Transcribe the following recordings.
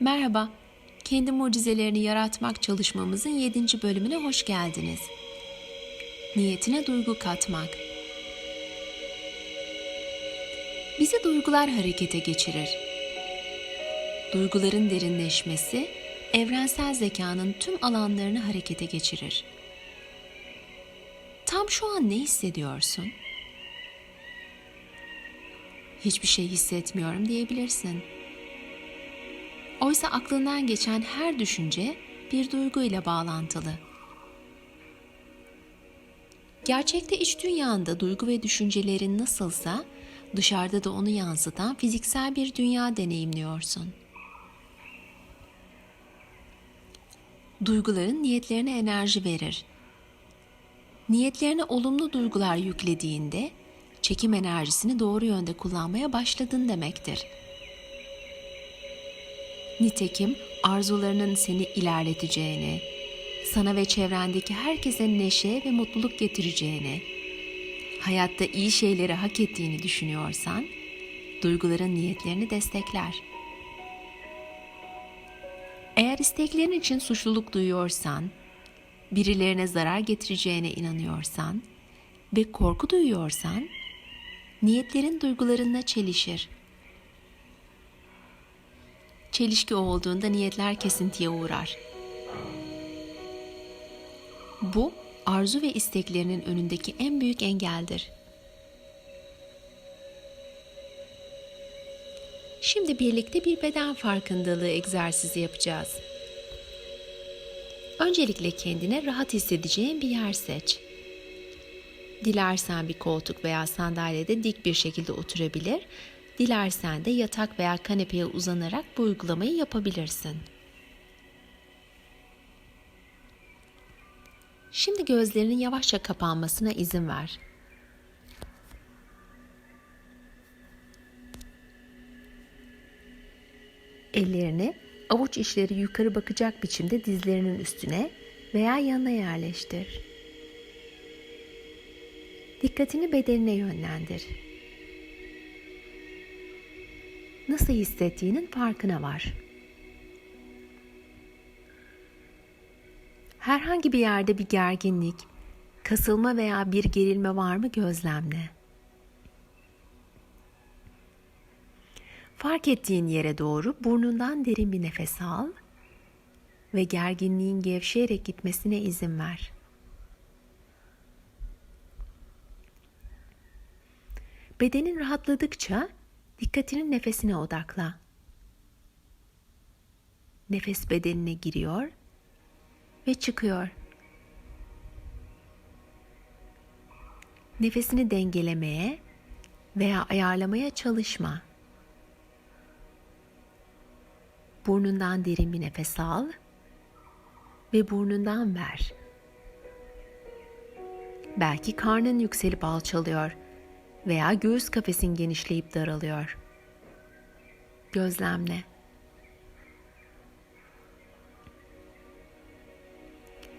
Merhaba, kendi mucizelerini yaratmak çalışmamızın 7. bölümüne hoş geldiniz. Niyetine duygu katmak. Bizi duygular harekete geçirir. Duyguların derinleşmesi, evrensel zekanın tüm alanlarını harekete geçirir. Tam şu an ne hissediyorsun? Hiçbir şey hissetmiyorum diyebilirsin. Oysa aklından geçen her düşünce bir duygu ile bağlantılı. Gerçekte iç dünyanda duygu ve düşüncelerin nasılsa dışarıda da onu yansıtan fiziksel bir dünya deneyimliyorsun. Duyguların niyetlerine enerji verir. Niyetlerine olumlu duygular yüklediğinde çekim enerjisini doğru yönde kullanmaya başladın demektir. Nitekim arzularının seni ilerleteceğini, sana ve çevrendeki herkese neşe ve mutluluk getireceğini, hayatta iyi şeyleri hak ettiğini düşünüyorsan, duyguların niyetlerini destekler. Eğer isteklerin için suçluluk duyuyorsan, birilerine zarar getireceğine inanıyorsan ve korku duyuyorsan, niyetlerin duygularınla çelişir. Çelişki olduğunda niyetler kesintiye uğrar. Bu, arzu ve isteklerinin önündeki en büyük engeldir. Şimdi birlikte bir beden farkındalığı egzersizi yapacağız. Öncelikle kendine rahat hissedeceğin bir yer seç. Dilersen bir koltuk veya sandalyede dik bir şekilde oturabilir, dilersen de yatak veya kanepeye uzanarak bu uygulamayı yapabilirsin. Şimdi gözlerinin yavaşça kapanmasına izin ver. Ellerini avuç içleri yukarı bakacak biçimde dizlerinin üstüne veya yanına yerleştir. Dikkatini bedenine yönlendir. Nasıl hissettiğinin farkına var. Herhangi bir yerde bir gerginlik, kasılma veya bir gerilme var mı gözlemle. Fark ettiğin yere doğru burnundan derin bir nefes al ve gerginliğin gevşeyerek gitmesine izin ver. Bedenin rahatladıkça dikkatinin nefesine odakla. Nefes bedenine giriyor ve çıkıyor. Nefesini dengelemeye veya ayarlamaya çalışma. Burnundan derin bir nefes al ve burnundan ver. Belki karnın yükselip alçalıyor veya göğüs kafesin genişleyip daralıyor. Gözlemle.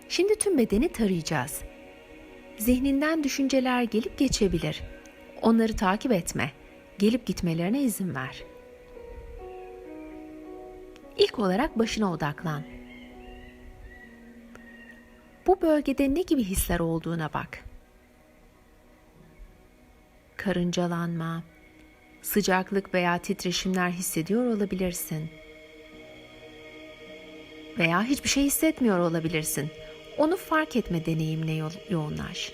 Şimdi tüm bedeni tarayacağız. Zihninden düşünceler gelip geçebilir. Onları takip etme. Gelip gitmelerine izin ver. İlk olarak başına odaklan. Bu bölgede ne gibi hisler olduğuna bak. Karıncalanma, sıcaklık veya titreşimler hissediyor olabilirsin. Veya hiçbir şey hissetmiyor olabilirsin. Onu fark etme deneyimle yo- yoğunlaş.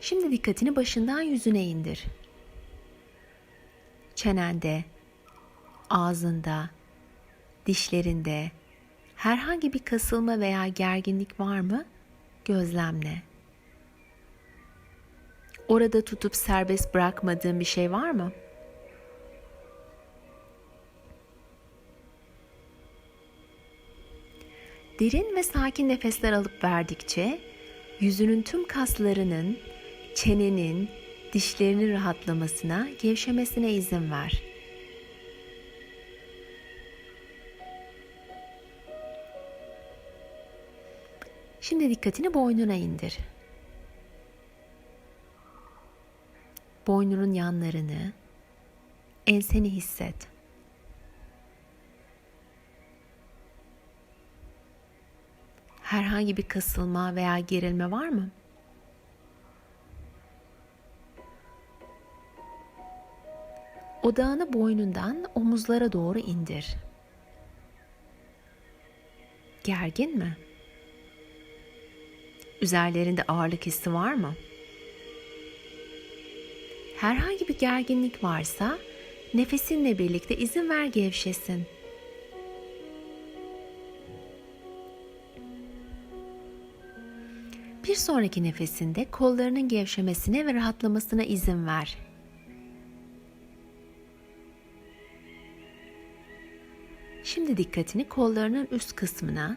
Şimdi dikkatini başından yüzüne indir. Çenende, ağzında, dişlerinde herhangi bir kasılma veya gerginlik var mı? Gözlemle. Orada tutup serbest bırakmadığın bir şey var mı? Derin ve sakin nefesler alıp verdikçe yüzünün tüm kaslarının, çenenin, dişlerinin rahatlamasına, gevşemesine izin ver. Şimdi dikkatini boynuna indir. boynunun yanlarını, enseni hisset. Herhangi bir kasılma veya gerilme var mı? Odağını boynundan omuzlara doğru indir. Gergin mi? Üzerlerinde ağırlık hissi var mı? Herhangi bir gerginlik varsa nefesinle birlikte izin ver gevşesin. Bir sonraki nefesinde kollarının gevşemesine ve rahatlamasına izin ver. Şimdi dikkatini kollarının üst kısmına,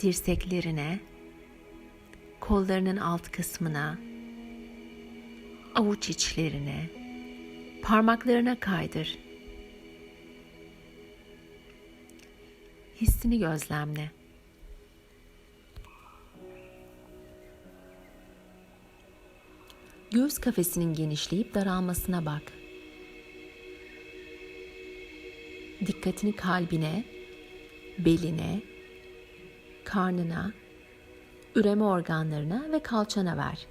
dirseklerine, kollarının alt kısmına, avuç içlerine, parmaklarına kaydır. Hissini gözlemle. Göğüs kafesinin genişleyip daralmasına bak. Dikkatini kalbine, beline, karnına, üreme organlarına ve kalçana ver.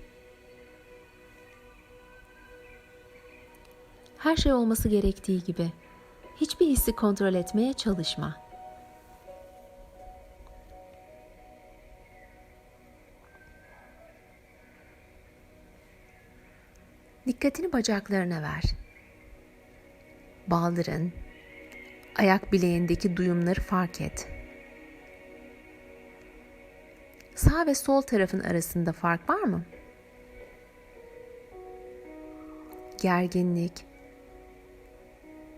Her şey olması gerektiği gibi. Hiçbir hissi kontrol etmeye çalışma. Dikkatini bacaklarına ver. Baldırın, ayak bileğindeki duyumları fark et. Sağ ve sol tarafın arasında fark var mı? Gerginlik,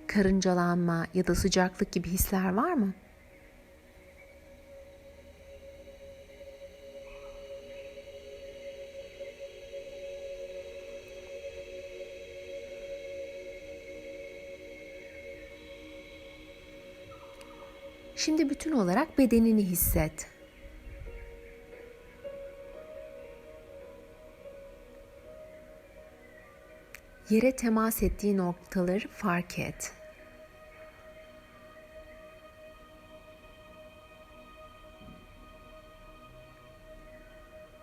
karıncalanma ya da sıcaklık gibi hisler var mı? Şimdi bütün olarak bedenini hisset. Yere temas ettiği noktaları fark et.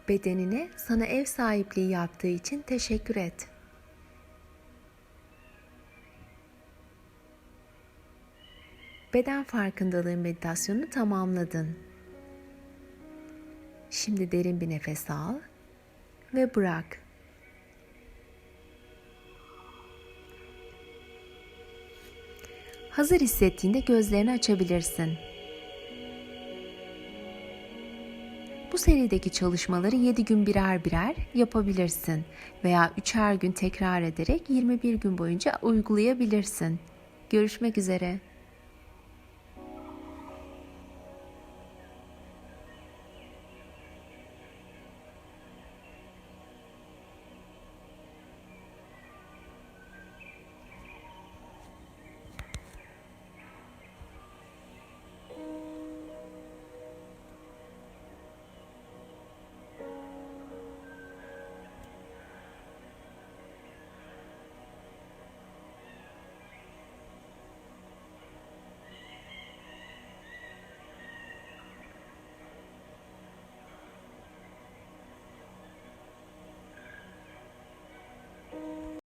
Bedenine sana ev sahipliği yaptığı için teşekkür et. Beden farkındalığı meditasyonunu tamamladın. Şimdi derin bir nefes al ve bırak. Hazır hissettiğinde gözlerini açabilirsin. Bu serideki çalışmaları 7 gün birer birer yapabilirsin veya 3'er gün tekrar ederek 21 gün boyunca uygulayabilirsin. Görüşmek üzere.